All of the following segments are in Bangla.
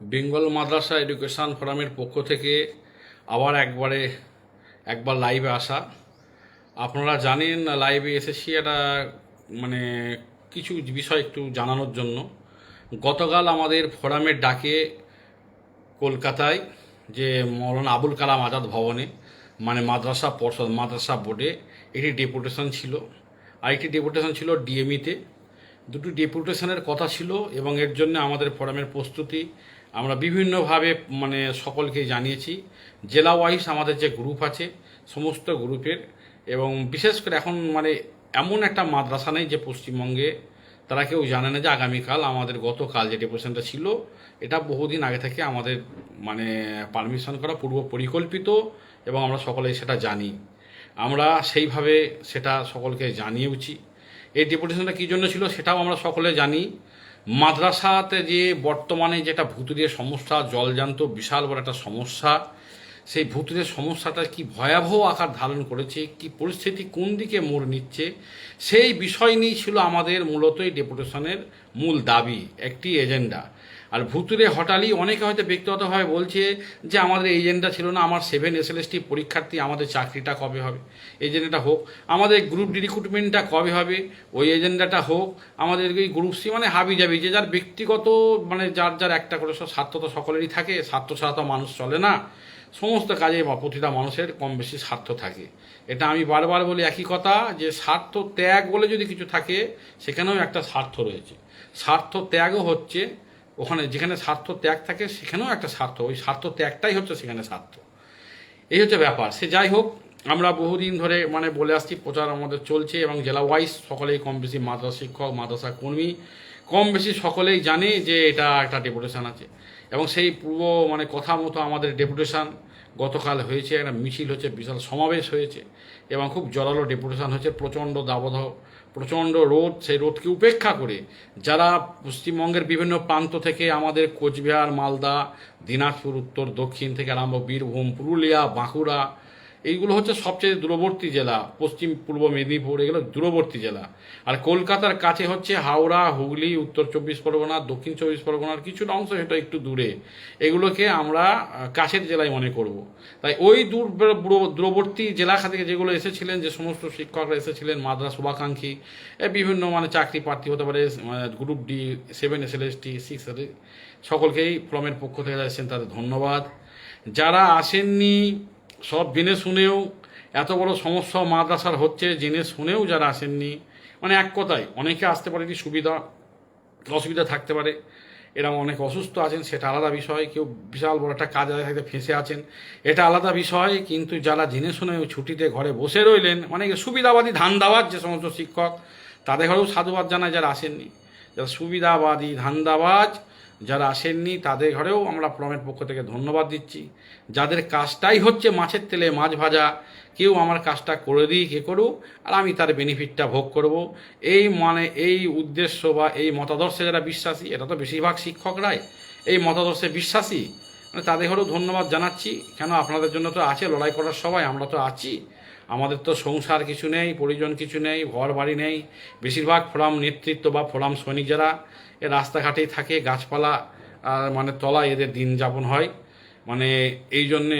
বেঙ্গল মাদ্রাসা এডুকেশন ফোরামের পক্ষ থেকে আবার একবারে, একবার লাইভে আসা। আপনারা জানেন লাইভে এসেছি একটা মানে কিছু বিষয় একটু জানানোর জন্য। গতকাল আমাদের ফোরামের ডাকে কলকাতায় যে মৌলানা আবুল কালাম আজাদ ভবনে মানে মাদ্রাসা পর্ষদ, মাদ্রাসা বোর্ডে একটি ডেপুটেশন ছিল। আরেকটি ডেপুটেশন ছিল ডিএমইতে দুটি ডেপুটেশনের কথা ছিল এবং এর জন্য আমাদের ফোরামের প্রস্তুতি আমরা বিভিন্নভাবে মানে সকলকে জানিয়েছি। জেলা ওয়াইজ আমাদের যে গ্রুপ আছে, সমস্ত গ্রুপের, এবং বিশেষ করে এখন মানে এমন একটা মাদ্রাসা নেই যে পশ্চিমবঙ্গে তারা কেউ জানে না যে আগামীকাল আমাদের গতকাল যে ডেপুটেশনটা ছিল, এটা বহুদিন আগে থেকে আমাদের মানে পারমিশন করা পূর্ব পরিকল্পিত, এবং আমরা সকলে সেটা জানি। আমরা সেইভাবে সেটা সকলকে জানিয়েওছি। এই ডেপুটেশনটা কী জন্য ছিল সেটাও আমরা সকলে জানি। মাদ্রাসাতে যে বর্তমানে যেটা ভূতুরের সমস্যা, জলজান্ত বিশাল বড় একটা সমস্যা, সেই ভূতুরের সমস্যাটা কি ভয়াবহ আকার ধারণ করেছে, কি পরিস্থিতি কোন দিকে মোড় নিচ্ছে, সেই বিষয় নিয়েই ছিল আমাদের মূলত এই ডেপুটেশনের মূল দাবি, একটি এজেন্ডা। আর ভুতুরে হঠাৎই অনেকে হয়তো ব্যক্তিগতভাবে বলছে যে আমাদের এজেন্টটা ছিল না, আমার সেভেন এস এসএলএসটি পরীক্ষার্থী, আমাদের চাকরিটা কবে হবে? এজেন্ডাটা হোক। আমাদের গ্রুপ ডি রিক্রুটমেন্টটা কবে হবে? ওই এজেন্ডাটা হোক। আমাদের এই গ্রুপ সি মানে হাবি যাবি যে যার ব্যক্তিগত মানে যার যার একটা করে সব স্বার্থ তো সকলেরই থাকে, স্বার্থ ছাড়া তো মানুষ চলে না। সমস্ত কাজে বা প্রতিটা মানুষের কম বেশি স্বার্থ থাকে। এটা আমি বারবার বলি একই কথা, যে স্বার্থ ত্যাগ বলে যদি কিছু থাকে, সেখানেও একটা স্বার্থ রয়েছে। স্বার্থ ত্যাগও হচ্ছে ওখানে যেখানে স্বার্থ ত্যাগ থাকে, সেখানেও একটা স্বার্থ। ওই স্বার্থ ত্যাগটাই হচ্ছে সেখানে স্বার্থ। এই হচ্ছে ব্যাপার। সে যাই হোক, আমরা বহুদিন ধরে মানে বলে আসছি, প্রচার আমাদের চলছে এবং জেলা ওয়াইজ সকলেই কম বেশি মাদ্রাসা শিক্ষক, মাদ্রাসা কর্মী, কম বেশি সকলেই জানে যে এটা একটা ডেপুটেশান আছে। এবং সেই পূর্ব মানে কথা মতো আমাদের ডেপুটেশন গতকাল হয়েছে একটা মিছিল হচ্ছে, বিশাল সমাবেশ হয়েছে এবং খুব জোরালো ডেপুটেশন হচ্ছে, প্রচণ্ড দাবদাহ, প্রচণ্ড রোদ, সেই রোদকে উপেক্ষা করে যারা পশ্চিমবঙ্গের বিভিন্ন প্রান্ত থেকে আমাদের কোচবিহার, মালদা, দিনাজপুর, উত্তর, দক্ষিণ থেকে আরম্ভ বীরভূম, পুরুলিয়া, বাঁকুড়া এইগুলো হচ্ছে সবচেয়ে দূরবর্তী জেলা, পশ্চিম, পূর্ব মেদিনীপুর, এগুলো দূরবর্তী জেলা। আর কলকাতার কাছে হচ্ছে হাওড়া, হুগলি, উত্তর চব্বিশ পরগনা, দক্ষিণ চব্বিশ পরগনার কিছুটা অংশ সেটা একটু দূরে। এগুলোকে আমরা কাছের জেলায় মনে করব। তাই ওই দূর, দূর- দূরবর্তী জেলা থেকে যেগুলো এসেছিলেন, যে সমস্ত শিক্ষকরা এসেছিলেন, মাদ্রাস শুভাকাঙ্ক্ষী বিভিন্ন মানে চাকরি প্রার্থী হতে পারে group D seven S L S T six সকলকেই ফ্রমের পক্ষ থেকে যারা এসেছেন তাদের ধন্যবাদ। যারা আসেননি সব জেনে শুনেও এত বড় সমস্যা মাদ্রাসার হচ্ছে, জেনে শুনেও যারা আসেননি মানে এক কথায়, অনেকে আসতে পারে সুবিধা, অসুবিধা থাকতে পারে। এরকম অনেক অসুস্থ আছেন, সেটা আলাদা বিষয়, কেউ বিশাল বড় একটা কাজ থাকতে ফেঁসে আছেন, এটা আলাদা বিষয়, কিন্তু যারা জেনে শুনে ওই ছুটিতে ঘরে বসে রইলেন মানে সুবিধাবাদী, ধান্দাবাজ যে সমস্ত শিক্ষক, তাদের ঘরেও সাধুবাদ জানায় যারা আসেননি। যারা সুবিধাবাদী, ধান্দাবাজ যারা আসেননি তাদের ঘরেও আমরা প্রমের পক্ষ থেকে ধন্যবাদ দিচ্ছি। যাদের কাজটাই হচ্ছে মাছের তেলে মাছ ভাজা, কেউ আমার কাজটা করে দিই কে করুক, আর আমি তার বেনিফিটটা ভোগ করব। এই মানে এই উদ্দেশ্য বা এই মতাদর্শে যারা বিশ্বাসী, এটা তো বেশিরভাগ শিক্ষকরাই, এই মতাদর্শে বিশ্বাসী মানে তাদের ঘরেও ধন্যবাদ জানাচ্ছি। কেন আপনাদের জন্য তো আছে, লড়াই করার সবাই আমরা তো আছি। আমাদের তো সংসার কিছু নেই, পরিজন কিছু নেই ঘর বাড়ি নেই। বেশিরভাগ ফোরাম নেতৃত্ব বা ফোরাম সৈনিক যারা, এ রাস্তাঘাটেই থাকে, গাছপালা মানে তলায় এদের দিন যাপন হয়। মানে এই জন্যে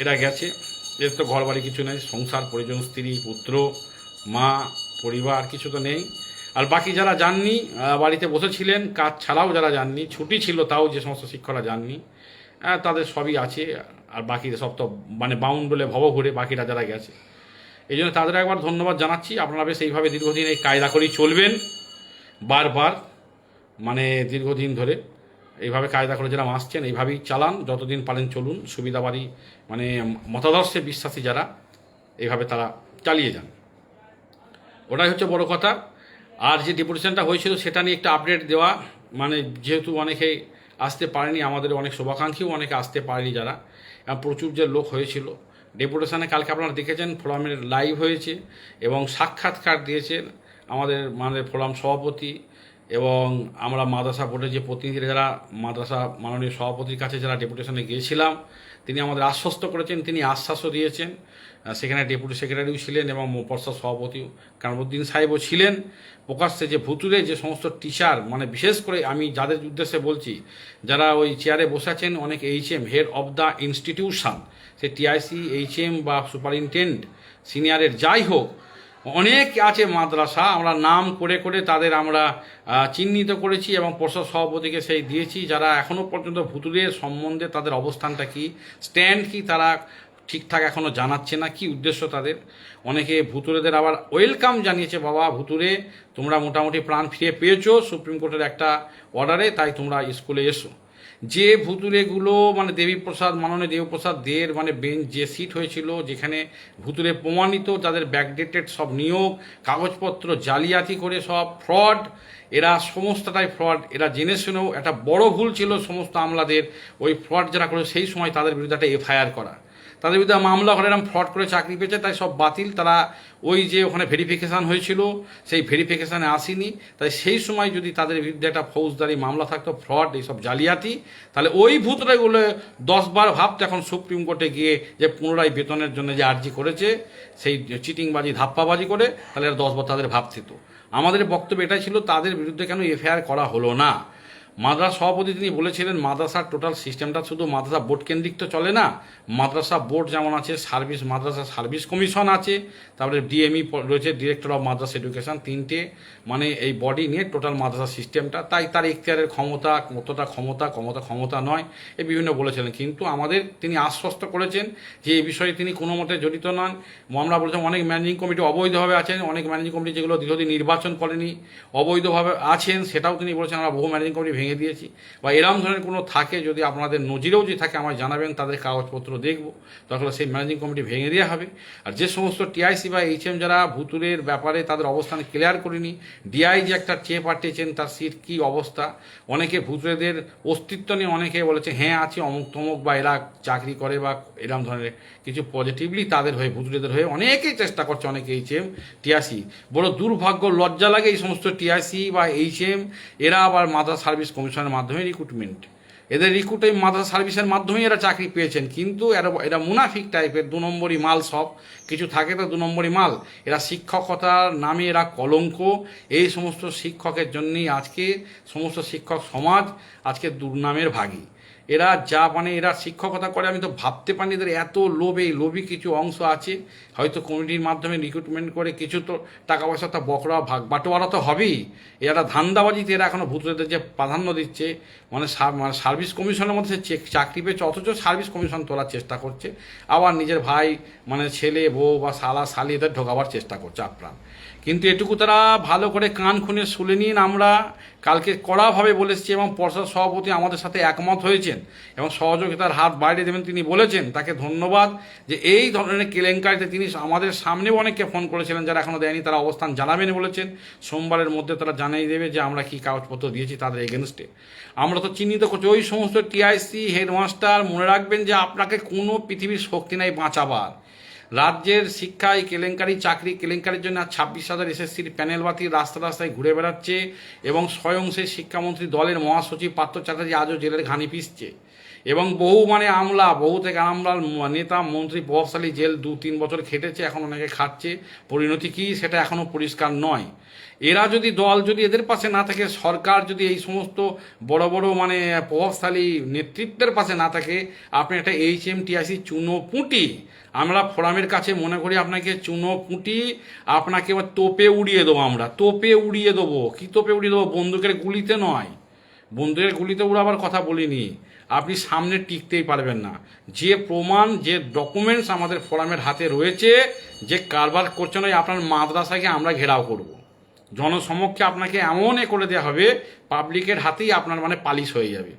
এরা গেছে। এদের তো ঘর বাড়ি কিছু নেই, সংসার, পরিজন, স্ত্রী, পুত্র, মা, পরিবার কিছু তো নেই। আর বাকি যারা যাননি বাড়িতে বসেছিলেন, কাজ ছাড়াও যারা যাননি, ছুটি ছিল তাও যে সমস্ত শিক্ষকরা যাননি তাদের সবই আছে। আর বাকি সব তো মানে বাউন্ড বলে ভব ঘুরে বাকিরা যারা গেছে। এই জন্য তাদের একবার ধন্যবাদ জানাচ্ছি। আপনারা বেশ এইভাবে দীর্ঘদিন এই কায়দা করেই চলবেন। বারবার মানে দীর্ঘদিন ধরে এইভাবে কায়দা করে যারা আসছেন, এইভাবেই চালান। যতদিন পারেন চলুন। সুবিধাবাদী মানে মতাদর্শে বিশ্বাসী যারা, এইভাবে তারা চালিয়ে যান। ওটাই হচ্ছে বড় কথা। আর যে ডেপুটেশনটা হয়েছিল, সেটা নিয়ে একটা আপডেট দেওয়া। মানে যেহেতু অনেকে আসতে পারেনি, আমাদের অনেক শুভাকাঙ্ক্ষীও অনেকে আসতে পারেনি যারা। প্রচুর যে লোক হয়েছিল ডেপুটেশনে কালকে আপনারা দেখেছেন ফোরামের লাইভ হয়েছে এবং সাক্ষাৎকার দিয়েছেন আমাদের মানে ফোরাম সভাপতি এবং আমরা মাদ্রাসা বোর্ডের যে প্রতিনিধিরা যারা মাদ্রাসা মাননীয় সভাপতির কাছে যারা ডেপুটেশনে গিয়েছিলাম তিনি আমাদের আশ্বস্ত করেছেন, তিনি আশ্বাসও দিয়েছেন। সেখানে ডেপুটি সেক্রেটারিও ছিলেন এবং মোপর্ষা সভাপতি কামরুদ্দিন সাহেবও ছিলেন। প্রকাশ্যে যে ভুতুরে যে সমস্ত টিচার মানে বিশেষ করে আমি যাদের উদ্দেশ্যে বলছি, যারা ওই চেয়ারে বসে আছেন, অনেক H M head of the institution say TIC H M বা সুপারিনটেন্ডেন্ট সিনিয়রের যাই হোক অনেক আছে মাদ্রাসা, আমরা নাম করে করে তাদের আমরা চিহ্নিত করেছি এবং পর্ষদ সভাপতিকে সেই দিয়েছি। যারা এখনও পর্যন্ত ভুতুরের সম্বন্ধে তাদের অবস্থানটা কি স্ট্যান্ড কি তারা ঠিকঠাক এখনও জানাচ্ছে না, কি উদ্দেশ্য তাদের? অনেকে ভুতুরেদের আবার ওয়েলকাম জানিয়েছে, বাবা ভুতুরে তোমরা মোটামুটি প্রাণ ফিরে পেয়েছ, সুপ্রিম কোর্টের একটা অর্ডারে তাই তোমরা স্কুলে এসো। যে ভুতুরেগুলো মানে দেবীপ্রসাদ, মাননীয় দেবপ্রসাদ দের মানে বেঞ্চ যে সিট হয়েছিল, যেখানে ভুতুরে প্রমাণিত তাদের ব্যাকডেটেড সব নিয়োগ, কাগজপত্র জালিয়াতি করে সব ফ্রড এরা সমস্তটাই ফ্রড এরা জেনে শুনেও একটা বড় ভুল ছিল সমস্ত আমলাদের, ওই ফ্রড যারা করে সেই সময় তাদের বিরুদ্ধে একটা এফআইআর করা। তাদের বিরুদ্ধে মামলা করে এরকম ফ্রড করে চাকরি পেয়েছে, তাই সব বাতিল। তারা ওই যে ওখানে ভেরিফিকেশান হয়েছিল, সেই ভেরিফিকেশানে আসেনি। তাই সেই সময় যদি তাদের বিরুদ্ধে একটা ফৌজদারি মামলা থাকতো, ফ্রড, এইসব জালিয়াতি, তাহলে ওই ভূতরাগুলো দশ বার ভাবতো এখন সুপ্রিম কোর্টে গিয়ে যে পুনরায় বেতনের জন্য যে আর্জি করেছে, সেই চিটিংবাজি, ধাপ্পাবাজি করে, তাহলে এরা দশ বার তাদের ভাবতে তো আমাদের বক্তব্য এটাই ছিল, তাদের বিরুদ্ধে কেন এফআইআর করা হলো না? মাদ্রাসা সভাপতি তিনি বলেছিলেন, মাদ্রাসার টোটাল সিস্টেমটা শুধু মাদ্রাসা বোর্ড কেন্দ্রিক তো চলে না, মাদ্রাসা বোর্ড যেমন আছে সার্ভিস মাদ্রাসা সার্ভিস কমিশন আছে, তারপরে ডিএমই রয়েছে ডিরেক্টর অফ মাদ্রাসা এডুকেশন তিনটে মানে এই বডি নিয়ে টোটাল মাদ্রাসা সিস্টেমটা তাই তার ইখতিয়ারের ক্ষমতা, কতটা ক্ষমতা ক্ষমতা ক্ষমতা নয়, এ বিভিন্ন বলেছিলেন। কিন্তু আমাদের তিনি আশ্বস্ত করেছেন যে এই বিষয়ে তিনি কোনো মতে জড়িত নন। আমরা বলেছিলাম অনেক ম্যানেজিং কমিটি অবৈধভাবে আছেন, অনেক ম্যানেজিং কমিটি যেগুলো দীর্ঘদিন নির্বাচন করেনি, অবৈধভাবে আছেন, সেটাও তিনি বলেছেন, আমরা বহু ম্যানেজিং কমিটি ভেঙে দিয়েছি। বা এরম ধরনের কোনো থাকে যদি আপনাদের নজিরেও যদি থাকে আমার জানাবেন, তাদের কাগজপত্র দেখব। তখন সেই ম্যানেজিং কমিটি ভেঙে দেওয়া হবে। আর যে সমস্ত টিআইসি বা এইচএম যারা ভুতুরের ব্যাপারে তাদের অবস্থান ক্লিয়ার করিনি ডিআই যে একটা চেয়ে পাঠিয়েছেন তার সিট কী অবস্থা? অনেকে ভুতুরেদের অস্তিত্ব নিয়ে অনেকে বলেছে হ্যাঁ আছে, অমুক তমুক বা এরা চাকরি করে বা এরম ধরনের কিছু পজিটিভলি তাদের হয়ে ভুতুরেদের হয়ে অনেকেই চেষ্টা করছে, অনেকে এইচএম, টিআইসি। বড় দুর্ভাগ্য, লজ্জা লাগে এই সমস্ত টিআইসি বা এইচএম, এরা আবার মাদার সার্ভিস কমিশনের মাধ্যমে রিক্রুটমেন্ট এদের রিক্রুটমেন্ট মাদ্রাসা সার্ভিসের মাধ্যমেই এরা চাকরি পেয়েছেন, কিন্তু এরা এরা মুনাফিক টাইপের দু নম্বরই মাল সব, কিছু থাকে তো দু নম্বরই মাল। এরা শিক্ষকতার নামে এরা কলঙ্ক, এই সমস্ত শিক্ষকের জন্যই আজকে সমস্ত শিক্ষক সমাজ আজকে দুর্নামের ভাগী। এরা যা মানে এরা শিক্ষকতা করে, আমি তো ভাবতে পারিনি এদের এত লোভ লোভী কিছু অংশ আছে। হয়তো কমিটির মাধ্যমে রিক্রুটমেন্ট করে কিছু তো টাকা পয়সা তা বকরা ভাগ বাটোয়ারা তো হবেই। এরা ধান্দাবাজিতে এরা এখনও ভূতদের যে প্রাধান্য দিচ্ছে মানে মানে সার্ভিস কমিশনের মধ্যে চাকরি পেয়েছে, অথচ সার্ভিস কমিশন তোলার চেষ্টা করছে। আবার নিজের ভাই মানে ছেলে, বউ বা শালা, শালি এদের ঢোকাবার চেষ্টা করছে আপ্রাণ। কিন্তু এটুকু তারা ভালো করে কান খুনে শুনে নিন আমরা। কালকে কড়াভাবে বলে এসেছি এবং পর্ষদ সভাপতি আমাদের সাথে একমত হয়েছেন এবং সহযোগিতার হাত বাইরে দেবেন তিনি বলেছেন। তাকে ধন্যবাদ যে এই ধরনের কেলেঙ্কারিতে তিনি আমাদের সামনেও অনেককে ফোন করেছিলেন যারা এখনও দেয়নি, তারা অবস্থান জানাবেন বলেছেন। সোমবারের মধ্যে তারা জানিয়ে দেবে যে আমরা কি কাগজপত্র দিয়েছি তাদের এগেনস্টে। আমরা তো চিহ্নিত করছি, ওই সমস্ত টিআইসি হেডমাস্টার মনে রাখবেন যে আপনাকে কোনো পৃথিবীর শক্তি নাই বাঁচাবার। রাজ্যের শিক্ষায় কেলেঙ্কারি, চাকরি কেলেঙ্কারির জন্য ছাব্বিশ হাজার এসএসসির প্যানেল বাতি রাস্তা রাস্তায় ঘুরে বেড়াচ্ছে এবং স্বয়ং সেই শিক্ষামন্ত্রী দলের মহাসচিব পার্থ চ্যাটার্জি আজও জেলের ঘানি পিসছে। এবং বহু মানে আমলা, বহু থেকে আমলার নেতা, মন্ত্রী প্রভাবশালী জেল দু তিন বছর খেটেছে, এখন অনেকে খাচ্ছে। পরিণতি কী? সেটা এখনও পরিষ্কার নয়। এরা যদি দল যদি এদের পাশে না থাকে, সরকার যদি এই সমস্ত বড় বড় মানে প্রভাবশালী নেতৃত্বের পাশে না থাকে, আপনি একটা এইচ এম টিআইসি চুনো পুঁটি আমরা ফোরামের কাছে মনে করি আপনাকে চুনো পুঁটি আপনাকে তোপে উড়িয়ে দেবো আমরা, তোপে উড়িয়ে দেবো। কি তোপে উড়িয়ে দেবো? বন্দুকের গুলিতে নয়। বন্দুকের গুলিতে উড়াবার কথা বলিনি। আপনি সামনে টিকতেই পারবেন না। যে প্রমাণ, যে ডকুমেন্টস আমাদের ফোরামের হাতে রয়েছে, যে কারবার করছে ওই আপনার মাদ্রাসাকে আমরা ঘেরাও করব। জনসমক্ষে আপনাকে এমন এ করে দেওয়া হবে পাবলিকের হাতেই আপনার মানে পালিশ হয়ে যাবে।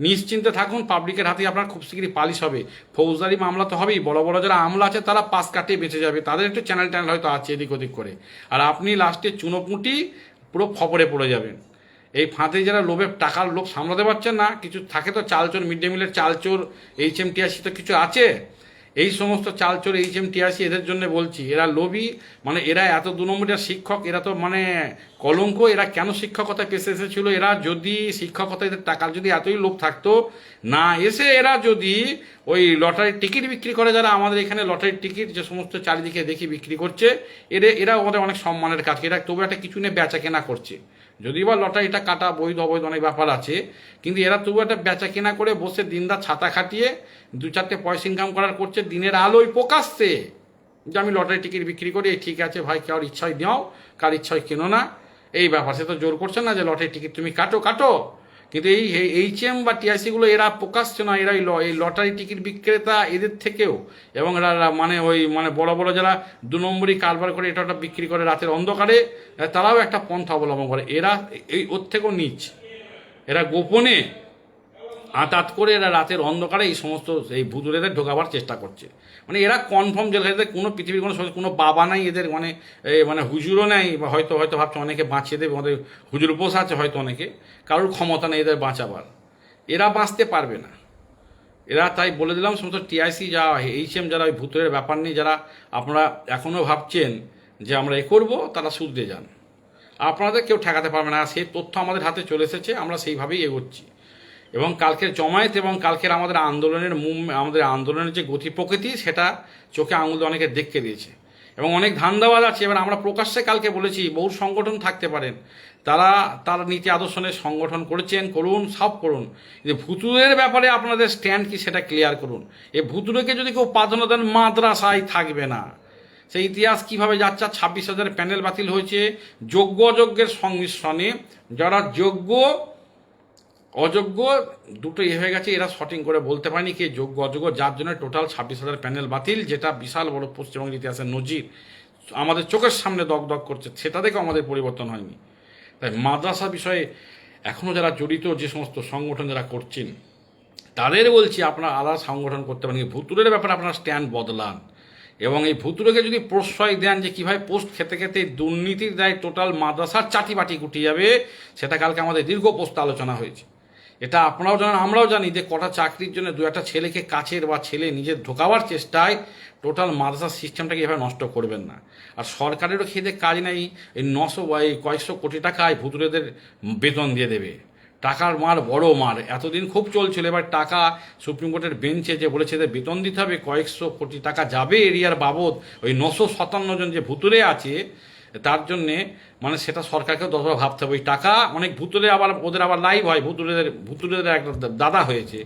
নিশ্চিন্তে থাকুন পাবলিকের হাতেই আপনার খুব শীঘ্রই পালিশ হবে। ফৌজদারি মামলা তো হবেই, বড় বড় যারা আমলা আছে, তারা পাশ কাটিয়ে বেঁচে যাবে। তাদের একটু চ্যানেল ট্যানেল হয়তো আছে এদিক ওদিক করে। আর আপনি লাস্টে চুনোপুঁটি পুরো ফপরে পড়ে যাবেন। এই ফাঁদে যারা লোভে টাকার লোভ সামলাতে পারছে না, কিছু থাকে তো চালচোর মিড ডে মিলের চালচোর এইচ এম টিআরসি তো কিছু আছে? এই সমস্ত চালচোর এইচ এম টিআরসি এদের জন্য বলছি, এরা লোভী মানে এরা এত দু নম্বরের শিক্ষক, এরা তো মানে কলঙ্ক, এরা কেন শিক্ষকতায় পেশে এসেছিল? এরা যদি শিক্ষকতা এদের টাকার যদি এতই লোভ থাকতো, না এসে এরা যদি ওই লটারির টিকিট বিক্রি করে, যারা আমাদের এখানে লটারির টিকিট যে সমস্ত চারিদিকে দেখি বিক্রি করছে, এরা এরা ওদের অনেক সম্মানের কাজ, এরা তবু একটা কিছু নিয়ে বেচা কেনা করছে। যদি বা লটারিটা কাটা বৈধ অবৈধ অনেক ব্যাপার আছে, কিন্তু এরা তবু একটা বেচা কেনা করে বসে দিনরাত ছাতা খাটিয়ে দু চারটে পয়সা ইনকাম করার করছে, দিনের আলোয় প্রকাশছে যে আমি লটারি টিকিট বিক্রি করি, এই ঠিক আছে ভাই কার ইচ্ছায় নাও কার ইচ্ছায় কেনো না। এই ব্যাপার, সে তো জোর করছে না যে লটারি টিকিট তুমি কাটো কাটো। কিন্তু এই এইচ এম বা টিআইসিগুলো এরা প্রকাশ্য না এরা ল- এই লটারি টিকিট বিক্রেতা এদের থেকেও। এবং এরা মানে ওই মানে বড় বড় যারা দু নম্বরই কারবার করে এটা ওটা বিক্রি করে রাতের অন্ধকারে, তারাও একটা পন্থা অবলম্বন করে। এরা এই ওর থেকেও নিচ। এরা গোপনে আতাত করে এরা রাতের অন্ধকারে এই সমস্ত এই ভুতুরেদের ঢোকাবার চেষ্টা করছে। মানে এরা কনফার্ম এদের কোনো পৃথিবীর কোনো কোনো বাবা নাই, এদের মানে মানে হুজুরও নেই, বা হয়তো হয়তো ভাবছে অনেকে বাঁচিয়ে দেবে, আমাদের হুজুর উপোস আছে হয়তো অনেকে, কারোর ক্ষমতা নেই এদের বাঁচাবার। এরা বাঁচতে পারবে না। এরা তাই বলে দিলাম, সমস্ত টিআইসি যা এইচ এম যারা ওই ভূতের ব্যাপার নিয়ে, যারা আপনারা এখনও ভাবছেন যে আমরা এ করব, তারা শুধরে যান। আপনাদের কেউ ঠেকাতে পারবে না সেই তথ্য আমাদের হাতে চলে এসেছে, আমরা সেইভাবেই এগোচ্ছি। এবং কালকের জমায়েত এবং কালকের আমাদের আন্দোলনের আমাদের আন্দোলনের যে গতি প্রকৃতি, সেটা চোখে আঙুল অনেকে দেখতে দিয়েছে। এবং অনেক ধান্দাবাজ আছে। এবার আমরা প্রকাশ্যে কালকে বলেছি, বহু সংগঠন থাকতে পারেন। তারা, তার নীতি আদর্শনের সংগঠন করেছেন, করুন, সব করুন। যে ভুতুরের ব্যাপারে আপনাদের স্ট্যান্ড কি সেটা ক্লিয়ার করুন। এই ভুতুরেকে যদি কেউ প্রাধান্য দেন, মাদ্রাসায় থাকবে না। সেই ইতিহাস কীভাবে যাচ্ছে, ছাব্বিশ হাজার প্যানেল বাতিল হয়েছে। যোগ্য অযোগ্যের সংমিশ্রণে, যারা যোগ্য অযোগ্য, দুটো ইয়ে হয়ে গেছে, এরা শর্টিং করে বলতে পারেনি কে যোগ্য, অযোগ্য, যার জন্য টোটাল ছাব্বিশ হাজার প্যানেল বাতিল, যেটা বিশাল বড় পশ্চিমবঙ্গের ইতিহাসের নজির। আমাদের চোখের সামনে দগ দগ করছে, সেটা দেখে আমাদের পরিবর্তন হয়নি। তাই মাদ্রাসা বিষয়ে এখনও যারা জড়িত, যে সমস্ত সংগঠন যারা করছেন, তাদের বলছি আপনারা আলাদা সংগঠন করতে পারেন ভুতুরের ব্যাপারে আপনারা স্ট্যান্ড বদলান। এবং এই ভুতুরেকে যদি প্রশ্রয় দেন যে কীভাবে পোস্ট খেতে খেতে দুর্নীতির দায় টোটাল মাদ্রাসার চাটি বাটি গুটি যাবে, সেটা কালকে আমাদের দীর্ঘ পোস্ট আলোচনা হয়েছে। এটা আপনারাও জানেন, আমরাও জানি যে কটা চাকরির জন্য দু একটা ছেলেকে কাছের বা ছেলে নিজের ঢোকাবার চেষ্টায় টোটাল মাদ্রাসা সিস্টেমটাকে এভাবে নষ্ট করবেন না। আর সরকারেরও খেতে কাজ নেই, এই নশো এই কয়েকশো কোটি টাকায় ভুতুরেদের বেতন দিয়ে দেবে। টাকার মার বড় মার, এতদিন খুব চলছিল, এবার টাকা সুপ্রিম কোর্টের বেঞ্চে যে বলেছে যে বেতন দিতে হবে, কয়েকশো কোটি টাকা যাবে এরিয়ার বাবদ, ওই নশো সাতান্ন জন যে ভুতুরে আছে তার জন্যে মানে সেটা সরকারকেও দশবার ভাবতে হবে। ওই টাকা অনেক ভুতুরে আবার ওদের আবার লাইভ হয় ভুতুরেদের ভুতুরেদের একটা দাদা হয়েছে।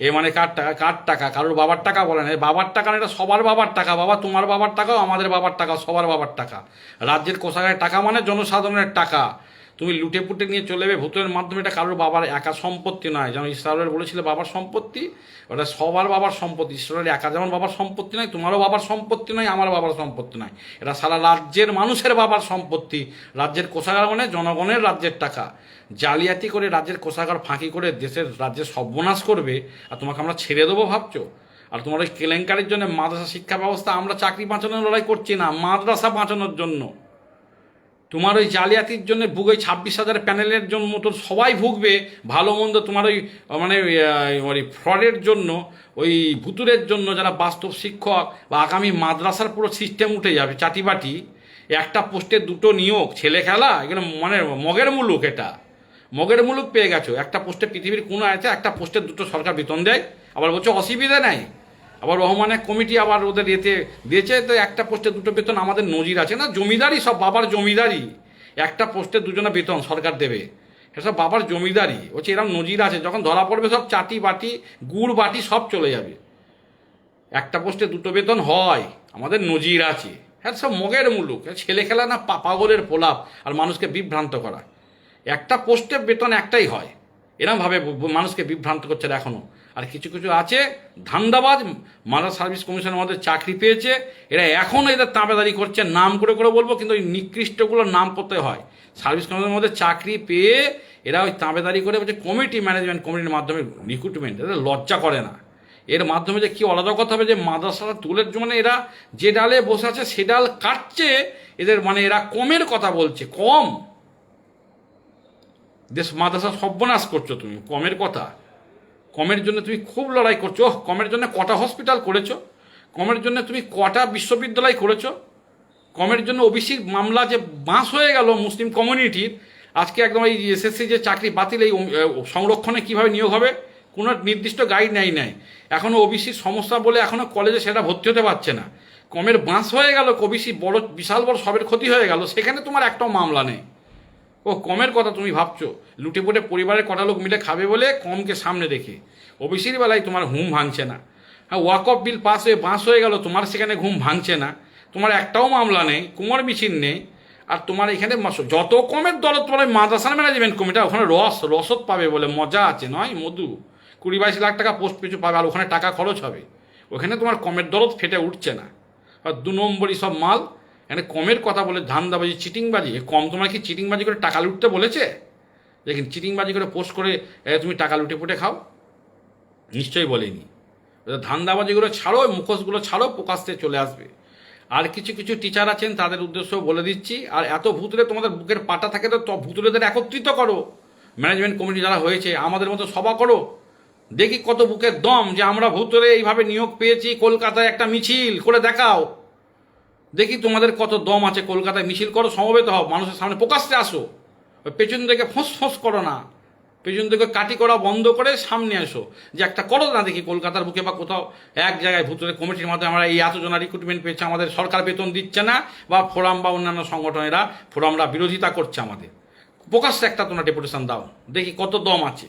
এ মানে কার টাকা কার টাকা? কারোর বাবার টাকা বলে না। বাবার টাকা এটা সবার বাবার টাকা। বাবা, তোমার বাবার টাকাও আমাদের বাবার টাকা, সবার বাবার টাকা। রাজ্যের কোষাগারের টাকা মানে জনসাধারণের টাকা। তুমি লুটে পুটে নিয়ে চলে যাবে, ভূতের মাধ্যমে এটা কারোর বাবার একা সম্পত্তি নয়। যেমন ইসরায়েলের বলেছিল বাবার সম্পত্তি, ওটা সবার বাবার সম্পত্তি। ইসরায়েলের একা যেমন বাবার সম্পত্তি নয়, তোমারও বাবার সম্পত্তি নয় আমার বাবার সম্পত্তি নয়। এটা সারা রাজ্যের মানুষের বাবার সম্পত্তি। রাজ্যের কোষাগার মানে জনগণের রাজ্যের টাকা। জালিয়াতি করে রাজ্যের কোষাগার ফাঁকি করে দেশের রাজ্যের সর্বনাশ করবে, আর তোমাকে আমরা ছেড়ে দেবো ভাবছ? আর তোমার ওই কেলেঙ্কারির জন্য মাদ্রাসা শিক্ষা ব্যবস্থা আমরা চাকরি বাঁচানোর লড়াই করছি না, মাদ্রাসা বাঁচানোর জন্য। তোমার ওই জালিয়াতির জন্য ভুগে ছাব্বিশ হাজার প্যানেলের জন্য মতো সবাই ভুগবে ভালো মন্দ তোমার ওই মানে ওই, ফ্রডের জন্য ওই ভুতুরের জন্য যারা বাস্তব শিক্ষক বা আগামী মাদ্রাসার পুরো সিস্টেম উঠে যাবে চাটিবাটি একটা পোস্টে দুটো নিয়োগ ছেলে খেলা এখানে মানে মগের মুলুক এটা। মগের মুলুক পেয়ে গেছো একটা পোস্টে পৃথিবীর কোনো আছে একটা পোস্টে দুটো সরকার বেতন দেয় আবার বলছে অসুবিধা নাই। আবার রহমানের কমিটি আবার ওদের এতে দিয়েছে, তো একটা পোস্টে দুটো বেতন আমাদের নজির আছে না? জমিদারি সব বাবার জমিদারি। একটা পোস্টে দুজনে বেতন সরকার দেবে। সব বাবার জমিদারি। হচ্ছে এরকম নজির আছে, যখন ধরা পড়বে সব চাটি বাটি, গুড় বাটি সব চলে যাবে। একটা পোস্টে দুটো বেতন হয়, আমাদের নজির আছে। হ্যাঁ সব মগের মুলুক। ছেলে খেলা না পাগলের পোলাপ আর মানুষকে বিভ্রান্ত করা। একটা পোস্টে বেতন একটাই হয়। এরমভাবে মানুষকে বিভ্রান্ত করছে এখনও আর কিছু কিছু আছে, ধান্দাবাজ, মাদার সার্ভিস কমিশনের মধ্যে চাকরি পেয়েছে, এরা এখনও এদের তাঁবেদারি করছে, নাম করে করে বলব, কিন্তু ওই নিকৃষ্টগুলোর নাম করতে হয়। সার্ভিস কমিশনের মধ্যে চাকরি পেয়ে এরা ওই তাঁবেদারি করে বলছে, কমিটি ম্যানেজমেন্ট, কমিটির মাধ্যমে রিক্রুটমেন্ট এদের লজ্জা করে না। এর মাধ্যমে যে কী কি অরাজকতা হবে যে মাদ্রাসাটা তুলের জন্য এরা যে ডালে বসে আছে, সে ডাল কাটছে, এদের মানে এরা কমের কথা বলছে, কম। দেশ মাদ্রাসা সর্বনাশ করছ তুমি, কমের কথা। কমের জন্য তুমি খুব লড়াই করছ। ওহ, কমের জন্য কটা হসপিটাল করেছ? কমের জন্য তুমি কটা বিশ্ববিদ্যালয় করেছ? কমের জন্য ওবিসির মামলা যে বাঁশ হয়ে গেল মুসলিম কমিউনিটির আজকে একদম এই এসএসসি যে চাকরি বাতিল এই সংরক্ষণে কীভাবে নিয়োগ হবে কোনো নির্দিষ্ট গাইড নাই নাই। এখনও ওবিসির সমস্যা বলে এখনও কলেজে সেটা ভর্তি হতে পারছে না। কমের বাঁশ হয়ে গেল ওবিসি বড় বিশাল বড় সবের ক্ষতি হয়ে গেল সেখানে তোমার একটাও মামলা নেই। ও কমের কথা তুমি ভাবছ। লুটে পুটে পরিবারের কটা লোক মিলে খাবে বলে কমকে সামনে রেখে। ওবিসির বেলায় তোমার ঘুম ভাঙছে না। হ্যাঁ ওয়াক অফ বিল পাস হয়ে বাঁশ হয়ে গেল, তোমার সেখানে ঘুম ভাঙছে না। তোমার একটাও মামলা নেই, কুমার মিছিল নেই। আর তোমার এখানে যত কমের দল তোমার মাদ্রাসার ম্যানেজমেন্ট কমিটা ওখানে রস, রসদ পাবে বলে মজা আছে, নয় মধু? কুড়ি বাইশ লাখ টাকা পোস্ট পিছু পাবে, আর ওখানে টাকা খরচ হবে। ওখানে তোমার কমের দরদ ফেটে উঠছে না। আর দু নম্বরই সব মাল এখানে কমের কথা বলে ধান্দাবাজি, চিটিংবাজি। কম তোমার কি চিটিংবাজি করে টাকা লুটতে বলেছে? দেখুন, চিটিংবাজি করে পোস্ট করে তুমি টাকা লুটে পুটে খাও? নিশ্চয়ই বলেনি। ধান্দাবাজিগুলো ছাড়ো মুখোশগুলো ছাড়ো প্রকাশ্যে চলে আসবে। আর কিছু কিছু টিচার আছেন, তাদের উদ্দেশ্যও বলে দিচ্ছি। আর এত ভূতুরে তোমাদের বুকের পাটা থাকে তো, ত- ভূতুরেদের একত্রিত করো। ম্যানেজমেন্ট কমিটি যারা হয়েছে, আমাদের মতো সভা করো। দেখি কত বুকের দম যে আমরা ভূতুরে এইভাবে নিয়োগ পেয়েছি, কলকাতায় একটা মিছিল করে দেখাও। দেখি তোমাদের কত দম আছে, কলকাতায় মিছিল করো, সমবেত হও, মানুষের সামনে প্রকাশ্যে আসো। পেছন থেকে ফোঁস ফোঁস করো না। পেছন থেকে কাটি করা বন্ধ করে সামনে আসো। যে একটা করো না দেখি কলকাতার বুকে বা কোথাও, এক জায়গায় ভূতরে কমিটির মাধ্যমে আমরা এই এতজনা রিক্রুটমেন্ট পেয়েছি, আমাদের সরকার বেতন দিচ্ছে না, বা ফোরাম বা অন্যান্য সংগঠনেরা ফোরামরা বিরোধিতা করছে আমাদের। প্রকাশ্যে একটা তোমরা ডেপুটেশন দাও। দেখি কত দম আছে।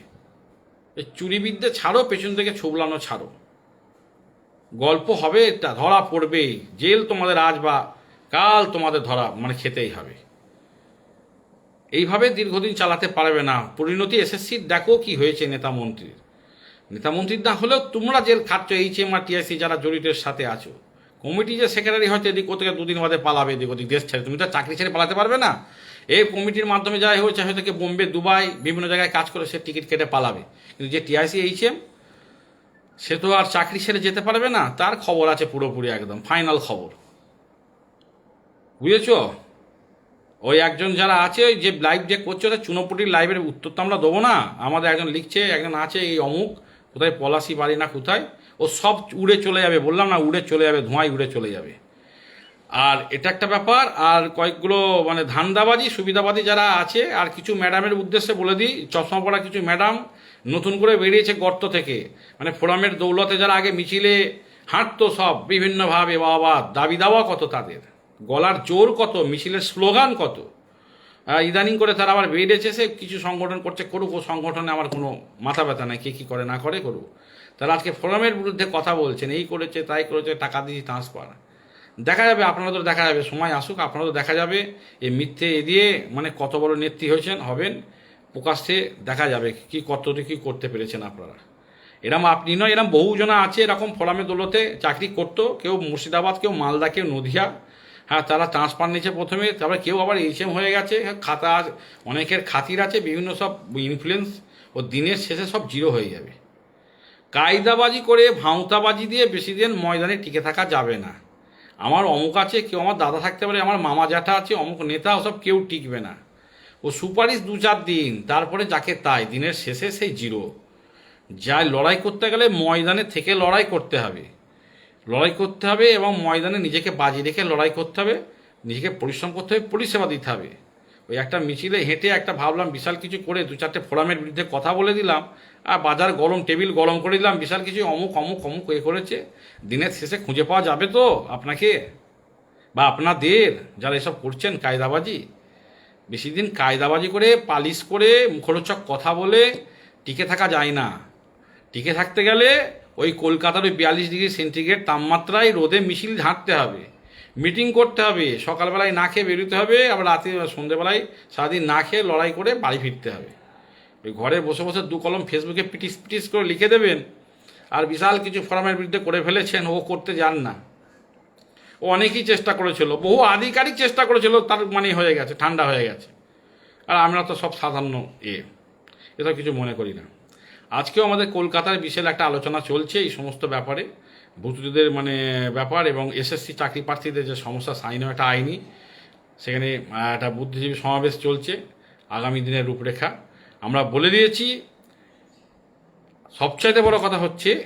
চুরিবিদ্যে ছাড়ো, পেছন থেকে ছুবলানো ছাড়ো। গল্প হবে এটা ধরা পড়বে। জেল তোমাদের আজ বা কাল তোমাদের ধরা মানে খেতেই হবে। এইভাবে দীর্ঘদিন চালাতে পারবে না। পরিণতি এসএসসির দেখো কি হয়েছে নেতা মন্ত্রীর। নেতা মন্ত্রীর না হলেও তোমরা জেল খাচ্ছ, এইচ এম আর টিআইসি যারা জড়িতের সাথে আছো। কমিটি যে সেক্রেটারি হয়তো এদিক থেকে দুদিন বাদে পালাবে, এদিক ওদিক দেশ ছেড়ে। তুমি তো চাকরি ছেড়ে পালাতে পারবে না? এই কমিটির মাধ্যমে যাই হয়েছে হয়তো বোম্বে, দুবাই, বিভিন্ন জায়গায় কাজ করে সে টিকিট কেটে পালাবে। কিন্তু যে টিআইসি এইচ এম সে তো আর চাকরি ছেড়ে যেতে পারবে না। তার খবর আছে পুরোপুরি একদম, ফাইনাল খবর। বুঝেছ? ওই একজন যারা আছে, ওই যে লাইভ যে করছে ওটা চুনোপুটির লাইভের উত্তর তো আমরা দেবো না। আমাদের একজন লিখছে, একজন আছে এই অমুক, কোথায় পলাশি বাড়ি না কোথায়? ও সব উড়ে চলে যাবে, বললাম না উড়ে চলে যাবে, ধোঁয়ায় উড়ে চলে যাবে। আর এটা একটা ব্যাপার, আর কয়েকগুলো মানে ধান্দাবাজি সুবিধাবাদী যারা আছে, আর কিছু ম্যাডামের উদ্দেশ্যে বলে দিই, চশমা পড়া কিছু ম্যাডাম নতুন করে বেরিয়েছে গর্ত থেকে। মানে ফোরামের দৌলতে যারা আগে মিছিলে হাঁটতো সব, বিভিন্নভাবে বাবা দাবি দাওয়া কত তাদের? গলার জোর কত? মিছিলের স্লোগান কত? ইদানিং করে তারা আবার বেরিয়েছে সে কিছু সংগঠন করছে, করুক, ও সংগঠনে আমার কোনো মাথা ব্যথা নাই, কে কী করে না করে করুক। তারা আজকে ফোরামের বিরুদ্ধে কথা বলছেন, এই করেছে, তাই করেছে, টাকা দিয়ে ট্রান্সফার দেখা যাবে, আপনাদের দেখা যাবে, সময় আসুক, আপনাদের দেখা যাবে এই মিথ্যে এ দিয়ে মানে কত বড় নেত্রী হয়েছেন, হবেন। প্রকাশ্যে দেখা যাবে কি কতটুকু কি করতে পেরেছেন আপনারা। এরম আপনি নয় এরম বহুজনা আছে এরকম ফোরামে দৌলতে চাকরি করতো কেউ মুর্শিদাবাদ কেউ মালদা কেউ নদিয়া। হ্যাঁ তারা ট্রান্সফার নিয়েছে প্রথমে তারপরে কেউ আবার এইচএম হয়ে গেছে। হ্যাঁ, খাতা অনেকের খাতির আছে বিভিন্ন সব ইনফ্লুয়েন্স ও দিনের শেষে সব জিরো হয়ে যাবে। কায়দাবাজি করে ভাঁওতাবাজি দিয়ে বেশি দিন ময়দানে টিকে থাকা যাবে না। আমার অমুক আছে কেউ আমার দাদা থাকতে পারে আমার মামা জ্যাঠা আছে অমুক নেতা ওসব কেউ টিকবে না। ও সুপারিশ দু চার দিন, তারপরে যাকে তাই, দিনের শেষে সেই জিরো। যা লড়াই করতে গেলে ময়দানে থেকে লড়াই করতে হবে। লড়াই করতে হবে এবং ময়দানে নিজেকে বাজি রেখে লড়াই করতে হবে, নিজেকে পরিশ্রম করতে হবে, পরিষেবা দিতে হবে। ওই একটা মিছিলে হেঁটে একটা ভাবলাম, বিশাল কিছু করে দু চারটে ফোরামের বিরুদ্ধে কথা বলে দিলাম, আর বাজার গরম, টেবিল গরম করে দিলাম, বিশাল কিছু অমুক অমুক অমুক এ করেছে। দিনের শেষে খুঁজে পাওয়া যাবে তো আপনাকে? বা আপনাদের? যারা এসব করছেন, কায়দাবাজি? বেশি দিন কায়দাবাজি করে, পালিশ করে, মুখরোচক কথা বলে টিকে থাকা যায় না। টিকে থাকতে গেলে ওই কলকাতার ওই বিয়াল্লিশ ডিগ্রি সেন্টিগ্রেড তাপমাত্রায় রোদে মিছিল ঝাঁটতে হবে, মিটিং করতে হবে, সকালবেলায় না খেয়ে বেরোতে হবে, আবার রাতে সন্ধেবেলায় সারাদিন না খেয়ে লড়াই করে বাড়ি ফিরতে হবে। ওই ঘরে বসে বসে দু কলম ফেসবুকে পিটিস পিটিস করে লিখে দেবেন, আর বিশাল কিছু ফোরামের বিরুদ্ধে করে ফেলেছেন, ও করতে যান না। অনেকেই চেষ্টা করেছিল, বহু আধিকারিক চেষ্টা করেছিল, তার মানে হয়ে গেছে, ঠান্ডা হয়ে গেছে। আর আমরা তো সব সাধারণ এ এসব কিছু মনে করি না। আজকেও আমাদের কলকাতার বিশাল একটা আলোচনা চলছে এই সমস্ত ব্যাপারে। ভূতুদের মানে ব্যাপার এবং এসএসসি চাকরি প্রার্থীদের যে সমস্যা সাইন একটা আইনি। সেখানে একটা বুদ্ধিজীবী সমাবেশ চলছে, আগামী দিনের রূপরেখা। আমরা বলে দিয়েছি, সবচাইতে বড় কথা হচ্ছে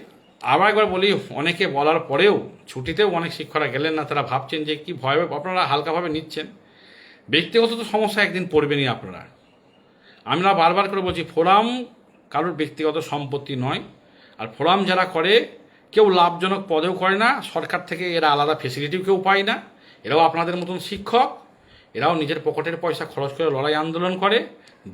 আবার একবার বলি, অনেকে বলার পরেও ছুটিতেও অনেক শিক্ষকরা গেলেন না, তারা ভাবছেন যে কি ভয় আপনারা হালকাভাবে নিচ্ছেন। ব্যক্তিগত তো সমস্যা একদিন পড়বেনই আপনারা। আমরা বারবার করে বলছি, ফোরাম কারোর ব্যক্তিগত সম্পত্তি নয়। আর ফোরাম যারা করে, কেউ লাভজনক পদেও করে না, সরকার থেকে এরা আলাদা ফেসিলিটিও কেউ পায় না। এরাও আপনাদের মতন শিক্ষক, এরাও নিজের পকেটের পয়সা খরচ করে লড়াই আন্দোলন করে,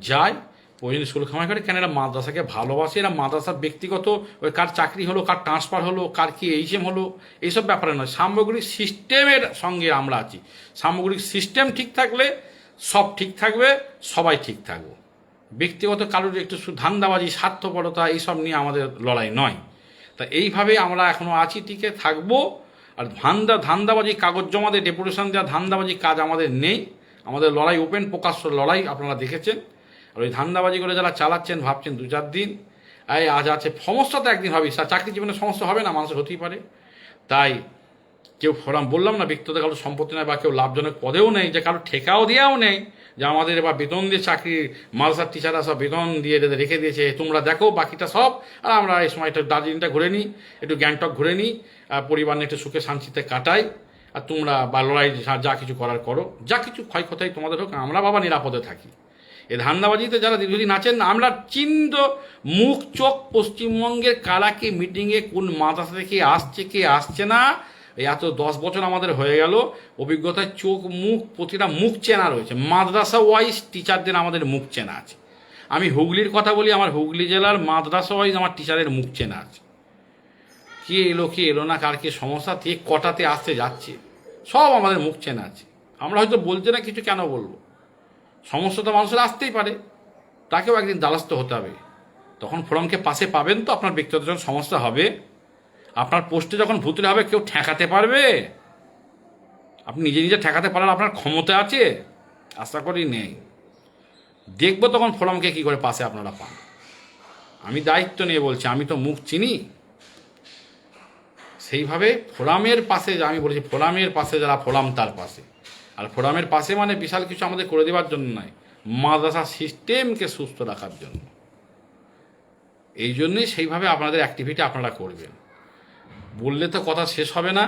যায়। প্রয়োজন স্কুল খামাই করে কেন এরা মাদ্রাসাকে ভালোবাসে? এরা মাদ্রাসার ব্যক্তিগত ওই কার চাকরি হলো, কার ট্রান্সফার হলো, কার কি এইচএম হলো এইসব ব্যাপারে নয়। সামগ্রিক সিস্টেমের সঙ্গে আমরা আছি। সামগ্রিক সিস্টেম ঠিক থাকলে সব ঠিক থাকবে, সবাই ঠিক থাকব। ব্যক্তিগত কারোর একটু ধান্দাবাজি, স্বার্থপরতা, এইসব নিয়ে আমাদের লড়াই নয়। তা এইভাবে আমরা এখনও আছি, টিকে থাকব। আর ধান্দা, ধান্দাবাজি কাগজ জমা দিয়ে ডেপুটেশন দেওয়া ধান্দাবাজি কাজ আমাদের নেই। আমাদের লড়াই ওপেন প্রকাশ্য লড়াই আপনারা দেখেছেন। আর ওই ধান্দাবাজি করে যারা চালাচ্ছেন, ভাবছেন দু চার দিন এই আজ আছে, সমস্যা তো একদিন হবে চাকরি জীবনে সমস্যা হবে না, মানুষের হতেই পারে। তাই কেউ ফোরাম বললাম না, ব্যক্তিগত কারও সম্পত্তি নেই বা কেউ লাভজনক পদেও নেই, যে কারও ঠেকাও দেওয়াও নেই, যে আমাদের এবার বেতন দিয়ে চাকরি, মালসার টিচাররা সব বেতন দিয়ে রেখে দিয়েছে, তোমরা দেখো, বাকিটা সব, আর আমরা এই সময় একটু দার্জিলিংটা ঘুরে নিই, একটু গ্যাংটক ঘুরে নিই, আর পরিবার নিয়ে একটু সুখে শান্তিতে কাটাই, আর তোমরা বা লড়াই যা- যা কিছু করার করো, যা কিছু ক্ষয়ক্ষতি তোমাদের হোক, আমরা বাবা নিরাপদে থাকি। এ ধান্দাবাজিতে যারা দীর্ঘদিন আছেন, আমরা চিন্ত মুখ, চোখ পশ্চিমবঙ্গের কারা কে মিটিংয়ে, কোন মাদ্রাসা থেকে আসছে, কে আসছে না এত দশ বছর আমাদের হয়ে গেল, অভিজ্ঞতায় চোখ, মুখ, প্রতিটা মুখ চেনা রয়েছে। মাদ্রাসা ওয়াইজ টিচারদের আমাদের মুখ চেনা আছে। আমি হুগলির কথা বলি, আমার হুগলি জেলার মাদ্রাসা ওয়াইজ আমার টিচারের মুখ চেনা আছে। কে এলো কে এলো না, কার কে সমস্যা, কে কটাতে আসতে যাচ্ছে, সব আমাদের মুখ চেনা আছে। আমরা হয়তো বলছে না, কিছু কেন বলব? সমস্যা তো মানুষের আসতেই পারে। তাকেও একদিন দ্বারস্থ হতে হবে। তখন ফোরামকে পাশে পাবেন তো আপনার ব্যক্তিগত যখন সমস্যা হবে, আপনার পোস্টে যখন ভুতুরে হবে, কেউ ঠেকাতে পারবে? আপনি নিজে নিজে ঠেকাতে পারার আপনার ক্ষমতা আছে? আশা করি নেই। দেখব তখন ফোরামকে কী করে পাশে আপনারা পান। আমি দায়িত্ব নিয়ে বলছি, আমি তো মুখ চিনি। সেইভাবে ফোরামের পাশে, আমি বলেছি ফোরামের পাশে যারা ফোরাম তার পাশে। আর ফোরামের পাশে মানে বিশাল কিছু আমাদের করে দেওয়ার জন্য নয়, মাদ্রাসা সিস্টেমকে সুস্থ রাখার জন্য। এই জন্যই সেইভাবে আপনাদের অ্যাক্টিভিটি আপনারা করবেন। বললে তো কথা শেষ হবে না।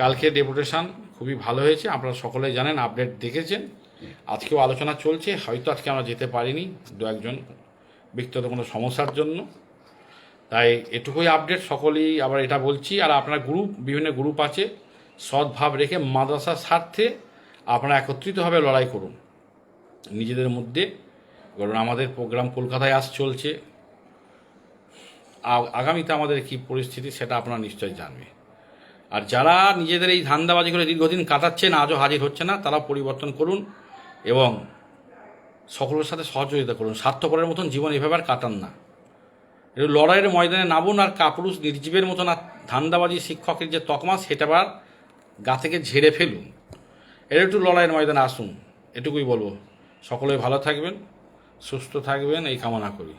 কালকে ডেপুটেশন খুবই ভালো হয়েছে, আপনারা সকলে জানেন আপডেট দেখেছেন। আজকেও আলোচনা চলছে, হয়তো আজকে আমরা যেতে পারিনি দু একজন ব্যক্তিগত কোনো সমস্যার জন্য। তাই এটুকুই আপডেট সকলেই আবার এটা বলছি। আর আপনার গ্রুপ বিভিন্ন গ্রুপ আছে সদ্ভাব রেখে মাদ্রাসার স্বার্থে আপনারা একত্রিতভাবে লড়াই করুন। নিজেদের মধ্যে কারণ আমাদের প্রোগ্রাম কলকাতায় আস চলছে। আগামীতে আমাদের কি পরিস্থিতি সেটা আপনারা নিশ্চয়ই জানবে আর যারা নিজেদের এই ধান্দাবাজি করে দীর্ঘদিন কাটাচ্ছেন, আজও হাজির হচ্ছে না তারা পরিবর্তন করুন এবং সকলের সাথে সহযোগিতা করুন। স্বার্থপরের মতন জীবন এভাবে আর কাটান না। লড়াইয়ের ময়দানে নামুন আর কাপুরুষ নির্জীবের মতন আর ধান্দাবাজি শিক্ষকের যে তকমা, সেটা আবার গা থেকে ঝেড়ে ফেলুন। এটা একটু লড়াইয়ের ময়দানে আসুন। এটুকুই বলব। সকলে ভালো থাকবেন, সুস্থ থাকবেন, এই কামনা করি।